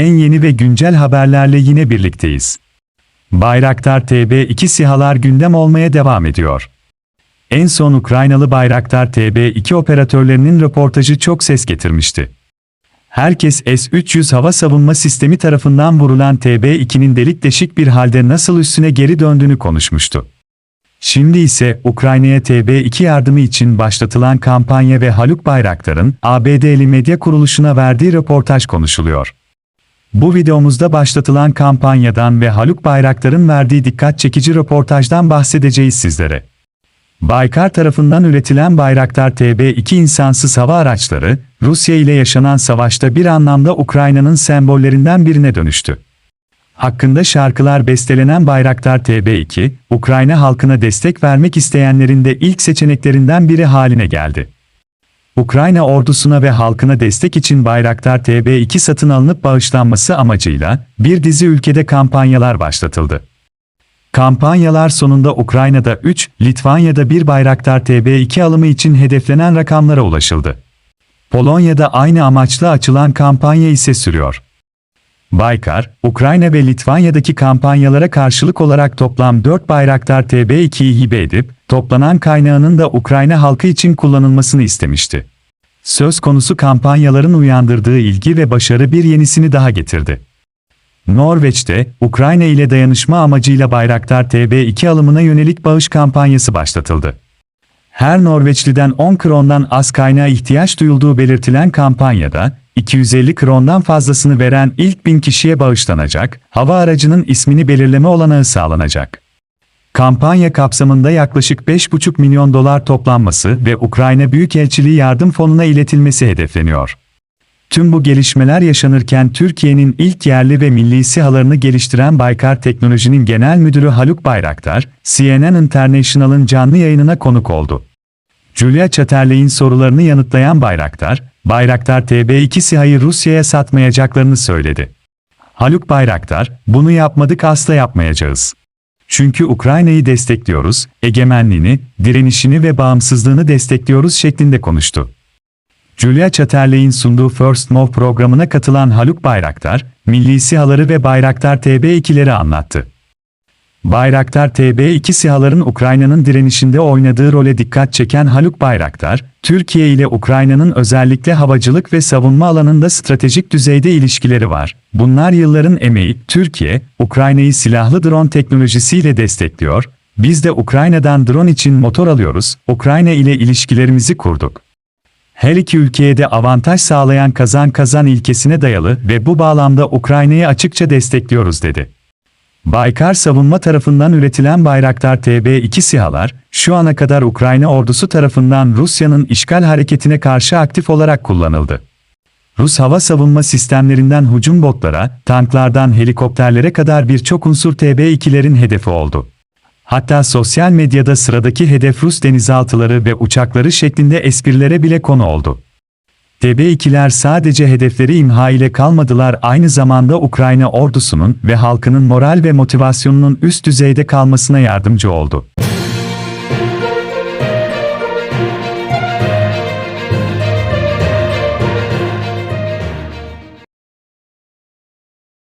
En yeni ve güncel haberlerle yine birlikteyiz. Bayraktar TB2 SİHA'lar gündem olmaya devam ediyor. En son Ukraynalı Bayraktar TB2 operatörlerinin röportajı çok ses getirmişti. Herkes S-300 hava savunma sistemi tarafından vurulan TB2'nin delik deşik bir halde nasıl üstüne geri döndüğünü konuşmuştu. Şimdi ise Ukrayna'ya TB2 yardımı için başlatılan kampanya ve Haluk Bayraktar'ın ABD'li medya kuruluşuna verdiği röportaj konuşuluyor. Bu videomuzda başlatılan kampanyadan ve Haluk Bayraktar'ın verdiği dikkat çekici röportajdan bahsedeceğiz sizlere. Baykar tarafından üretilen Bayraktar TB2 insansız hava araçları, Rusya ile yaşanan savaşta bir anlamda Ukrayna'nın sembollerinden birine dönüştü. Hakkında şarkılar bestelenen Bayraktar TB2, Ukrayna halkına destek vermek isteyenlerin de ilk seçeneklerinden biri haline geldi. Ukrayna ordusuna ve halkına destek için Bayraktar TB2 satın alınıp bağışlanması amacıyla bir dizi ülkede kampanyalar başlatıldı. Kampanyalar sonunda Ukrayna'da 3, Litvanya'da bir Bayraktar TB2 alımı için hedeflenen rakamlara ulaşıldı. Polonya'da aynı amaçla açılan kampanya ise sürüyor. Baykar, Ukrayna ve Litvanya'daki kampanyalara karşılık olarak toplam 4 Bayraktar TB2'yi hibe edip, toplanan kaynağının da Ukrayna halkı için kullanılmasını istemişti. Söz konusu kampanyaların uyandırdığı ilgi ve başarı bir yenisini daha getirdi. Norveç'te, Ukrayna ile dayanışma amacıyla Bayraktar TB2 alımına yönelik bağış kampanyası başlatıldı. Her Norveçliden 10 krondan az kaynağa ihtiyaç duyulduğu belirtilen kampanyada, 250 krondan fazlasını veren ilk bin kişiye bağışlanacak, hava aracının ismini belirleme olanağı sağlanacak. Kampanya kapsamında yaklaşık 5,5 milyon dolar toplanması ve Ukrayna Büyükelçiliği Yardım Fonu'na iletilmesi hedefleniyor. Tüm bu gelişmeler yaşanırken Türkiye'nin ilk yerli ve milli SİHA'larını geliştiren Baykar Teknoloji'nin genel müdürü Haluk Bayraktar, CNN International'ın canlı yayınına konuk oldu. Julia Chatterley'in sorularını yanıtlayan Bayraktar, Bayraktar TB2 SİHA'yı Rusya'ya satmayacaklarını söyledi. Haluk Bayraktar, bunu yapmadık asla yapmayacağız. Çünkü Ukrayna'yı destekliyoruz, egemenliğini, direnişini ve bağımsızlığını destekliyoruz şeklinde konuştu. Julia Chatterley'in sunduğu First Move programına katılan Haluk Bayraktar, milli SİHA'ları ve Bayraktar TB2'leri anlattı. Bayraktar TB2 SİHA'ların Ukrayna'nın direnişinde oynadığı role dikkat çeken Haluk Bayraktar, Türkiye ile Ukrayna'nın özellikle havacılık ve savunma alanında stratejik düzeyde ilişkileri var. Bunlar yılların emeği, Türkiye, Ukrayna'yı silahlı drone teknolojisiyle destekliyor, biz de Ukrayna'dan drone için motor alıyoruz, Ukrayna ile ilişkilerimizi kurduk. Her iki ülkeye de avantaj sağlayan kazan-kazan ilkesine dayalı ve bu bağlamda Ukrayna'yı açıkça destekliyoruz dedi. Baykar savunma tarafından üretilen Bayraktar TB2 SİHA'lar, şu ana kadar Ukrayna ordusu tarafından Rusya'nın işgal hareketine karşı aktif olarak kullanıldı. Rus hava savunma sistemlerinden hücum botlara, tanklardan helikopterlere kadar birçok unsur TB2'lerin hedefi oldu. Hatta sosyal medyada sıradaki hedef Rus denizaltıları ve uçakları şeklinde esprilere bile konu oldu. TB2'ler sadece hedefleri imha ile kalmadılar aynı zamanda Ukrayna ordusunun ve halkının moral ve motivasyonunun üst düzeyde kalmasına yardımcı oldu.